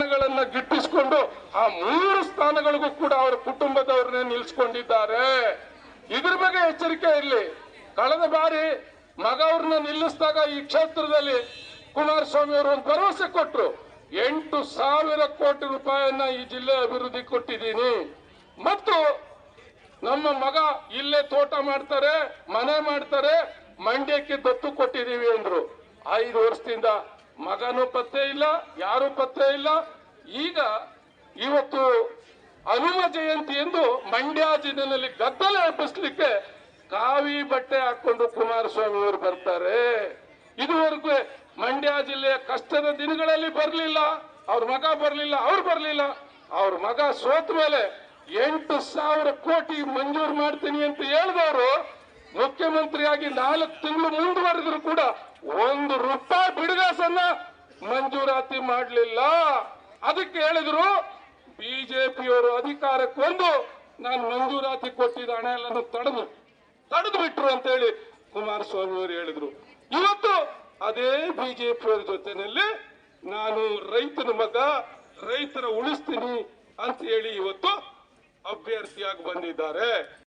ಸ್ಥಾನಗಳನ್ನ ಗಿಟ್ಟಿಸಿಕೊಂಡು ಆ ಮೂರು ಸ್ಥಾನಗಳಿಗೂ ಕೂಡ ಅವರ ಕುಟುಂಬದವ್ರನ್ನೇ ನಿಲ್ಸ್ಕೊಂಡಿದ್ದಾರೆ. ಇದ್ರ ಬಗ್ಗೆ ಎಚ್ಚರಿಕೆ ಇರಲಿ. ಕಳೆದ ಬಾರಿ ಮಗ ಅವ್ರನ್ನ ನಿಲ್ಲಿಸಿದಾಗ ಈ ಕ್ಷೇತ್ರದಲ್ಲಿ ಕುಮಾರಸ್ವಾಮಿ ಅವರು ಒಂದು ಭರವಸೆ ಕೊಟ್ಟರು ಎಂಟು ಸಾವಿರ ಕೋಟಿ ರೂಪಾಯಿಯನ್ನ ಈ ಜಿಲ್ಲೆ ಅಭಿವೃದ್ಧಿ ಕೊಟ್ಟಿದ್ದೀನಿ. ಮತ್ತು ನಮ್ಮ ಮಗ ಇಲ್ಲೇ ತೋಟ ಮಾಡ್ತಾರೆ, ಮನೆ ಮಾಡ್ತಾರೆ, ಮಂಡ್ಯಕ್ಕೆ ದತ್ತು ಕೊಟ್ಟಿದೀವಿ ಅಂದ್ರು. ಐದು ವರ್ಷದಿಂದ ಮಗನೂ ಪತ್ತೆ ಇಲ್ಲ, ಯಾರು ಪತ್ತೆ ಇಲ್ಲ. ಈಗ ಇವತ್ತು ಹನುಮ ಜಯಂತಿ ಎಂದು ಮಂಡ್ಯ ಜಿಲ್ಲೆಯಲ್ಲಿ ಗದ್ದಲ ಎಬ್ಬಿಸ್ಲಿಕ್ಕೆ ಕಾವಿ ಬಟ್ಟೆ ಹಾಕೊಂಡು ಕುಮಾರಸ್ವಾಮಿ ಅವರು ಬರ್ತಾರೆ. ಇದುವರೆಗೂ ಮಂಡ್ಯ ಜಿಲ್ಲೆಯ ಕಷ್ಟದ ದಿನಗಳಲ್ಲಿ ಬರಲಿಲ್ಲ, ಅವ್ರ ಮಗ ಬರಲಿಲ್ಲ, ಅವ್ರು ಬರಲಿಲ್ಲ. ಅವ್ರ ಮಗ ಸೋತ ಮೇಲೆ ಎಂಟು ಸಾವಿರ ಕೋಟಿ ಮಂಜೂರು ಮಾಡ್ತೀನಿ ಅಂತ ಹೇಳಿದವರು ಮುಖ್ಯಮಂತ್ರಿಯಾಗಿ ನಾಲ್ಕು ತಿಂಗಳು ಮುಂದುವರೆದ್ರು ಕೂಡ ಒಂದು ರೂಪಾಯಿ ಬಿಡುಗಾಸನ್ನ ಮಂಜೂರಾತಿ ಮಾಡಲಿಲ್ಲ. ಅದಕ್ಕೆ ಹೇಳಿದ್ರು, ಬಿಜೆಪಿಯವರು ಅಧಿಕಾರಕ್ಕೆ ಬಂದು ನಾನು ಮಂಜೂರಾತಿ ಕೊಟ್ಟಿದ್ದ ಹಣ ಎಲ್ಲ ತಡೆದು ತಡೆದು ಬಿಟ್ರು ಅಂತ ಹೇಳಿ ಕುಮಾರಸ್ವಾಮಿ ಅವರು ಹೇಳಿದ್ರು. ಇವತ್ತು ಅದೇ ಬಿಜೆಪಿಯವರ ಜೊತೆನಲ್ಲಿ ನಾನು ರೈತನ ಮಗ, ರೈತರ ಉಳಿಸ್ತೀನಿ ಅಂತ ಹೇಳಿ ಇವತ್ತು ಅಭ್ಯರ್ಥಿಯಾಗಿ ಬಂದಿದ್ದಾರೆ.